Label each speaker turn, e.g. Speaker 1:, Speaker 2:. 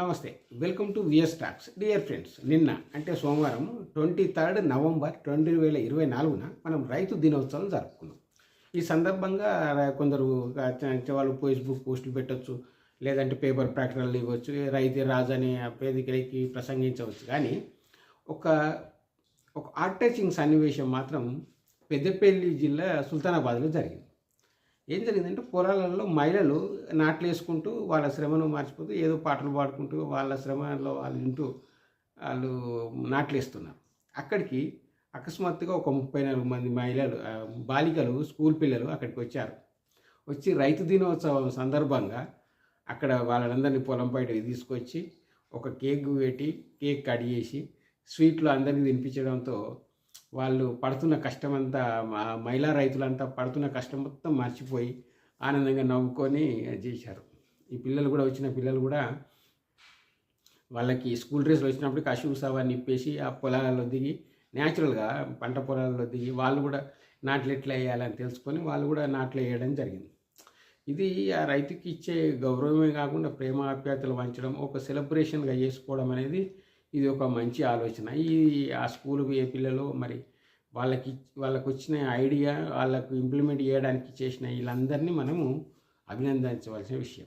Speaker 1: నమస్తే. Welcome to VS talks dear friends నిన్న అంటే సోమవారం ట్వంటీ థర్డ్ నవంబర్ రెండు వేల ఇరవై నాలుగున మనం రైతు దినోత్సవం జరుపుకున్నాం. ఈ సందర్భంగా కొందరు వాళ్ళు ఫేస్బుక్ పోస్టులు పెట్టచ్చు లేదంటే పేపర్ ప్రకటనలు ఇవ్వచ్చు రైతు రాజు అనే వేదికలకి ప్రసంగించవచ్చు. కానీ ఒక ఒక హార్ట్ టచింగ్ సన్నివేశం మాత్రం పెద్దపల్లి జిల్లా సుల్తానాబాద్లో జరిగింది. ఏం జరిగిందంటే పొలాలలో మహిళలు నాట్లు వేసుకుంటూ వాళ్ళ శ్రమను మర్చిపోతూ ఏదో పాటలు పాడుకుంటూ వాళ్ళ శ్రమలో వాళ్ళు వింటూ వాళ్ళు నాట్లు వేస్తున్నారు. అక్కడికి అకస్మాత్తుగా ఒక ముప్పై నాలుగు మంది మహిళలు బాలికలు స్కూల్ పిల్లలు అక్కడికి వచ్చారు. వచ్చి రైతు దినోత్సవం సందర్భంగా అక్కడ వాళ్ళందరినీ పొలం బయట తీసుకొచ్చి ఒక కేక్ పెట్టి కేక్ కట్ చేసి స్వీట్లు అందరికీ తినిపించడంతో వాళ్ళు పడుతున్న కష్టమంతా మా మహిళా రైతులంతా పడుతున్న కష్టం మొత్తం మర్చిపోయి ఆనందంగా నవ్వుకొని చేశారు. ఈ పిల్లలు కూడా వచ్చిన పిల్లలు కూడా వాళ్ళకి స్కూల్ డ్రెస్లు వచ్చినప్పుడు కషు సవాన్ని ఇప్పేసి ఆ పొలాలలో దిగి న్యాచురల్గా పంట పొలాల్లో దిగి వాళ్ళు కూడా నాట్లు ఎట్లా వేయాలని తెలుసుకొని వాళ్ళు కూడా నాట్లు వేయడం జరిగింది. ఇది ఆ రైతుకి ఇచ్చే గౌరవమే కాకుండా ప్రేమ ఆప్యాయతలు వంచడం ఒక సెలబ్రేషన్గా చేసుకోవడం అనేది ఇది ఒక మంచి ఆలోచన. ఈ ఆ స్కూల్ ఏ పిల్లలు మరి వాళ్ళకి వాళ్ళకు వచ్చిన ఐడియా వాళ్ళకు ఇంప్లిమెంట్ చేయడానికి చేసిన వీళ్ళందరినీ మనము అభినందించవలసిన విషయం.